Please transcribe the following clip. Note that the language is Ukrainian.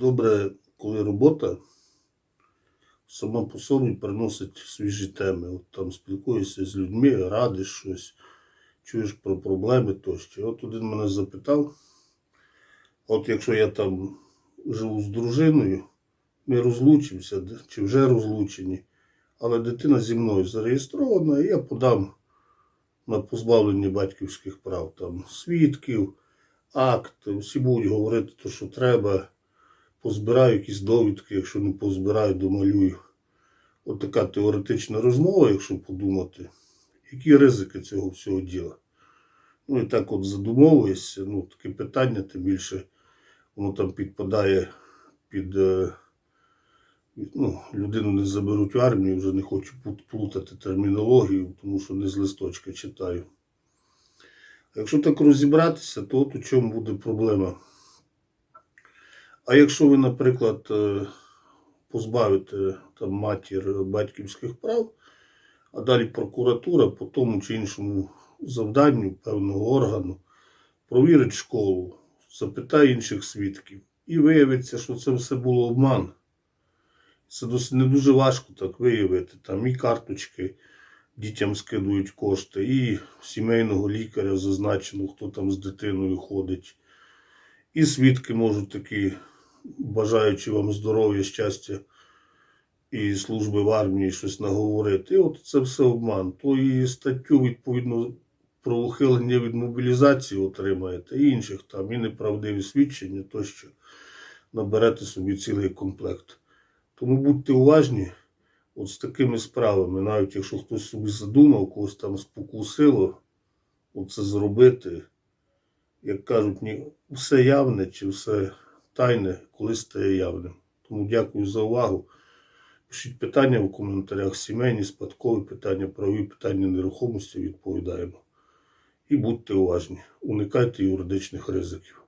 добре, коли робота сама по собі приносить свіжі теми. От там спілкуєшся з людьми, радиш щось, чуєш про проблеми тощо. От один мене запитав, от якщо я там живу з дружиною, ми розлучимося, чи вже розлучені, але дитина зі мною зареєстрована, і я подам на позбавлення батьківських прав, там свідків, акт, всі будуть говорити те, що треба, позбираю якісь довідки, якщо не позбираю, домалюю. От така теоретична розмова, якщо подумати, які ризики цього всього діла. Ну і так от задумовуєшся, ну таке питання, тим більше воно там підпадає під. е, Ну, людину не заберуть в армію, вже не хочу плутати термінологію, тому що не з листочка читаю. Якщо так розібратися, то от у чому буде проблема. А якщо ви, наприклад, е, позбавите там матір батьківських прав, а далі прокуратура по тому чи іншому завданню певного органу провірить школу, запитає інших свідків, і виявиться, що це все було обман. Це досить не дуже важко так виявити. Там і карточки дітям скидують кошти, і сімейного лікаря зазначено, хто там з дитиною ходить. І свідки можуть такі, бажаючи вам здоров'я, щастя і служби в армії, щось наговорити. І от це все обман. То і статтю, відповідно, про ухилення від мобілізації отримаєте, і інших там, і неправдиві свідчення, тощо наберете собі цілий комплект. Тому будьте уважні от з такими справами, навіть якщо хтось собі задумав, когось там спокусило оце зробити, як кажуть, все явне чи все тайне, коли стає явним. Тому дякую за увагу. Пишіть питання в коментарях, сімейні, спадкові питання, правові питання нерухомості відповідаємо. І будьте уважні, уникайте юридичних ризиків.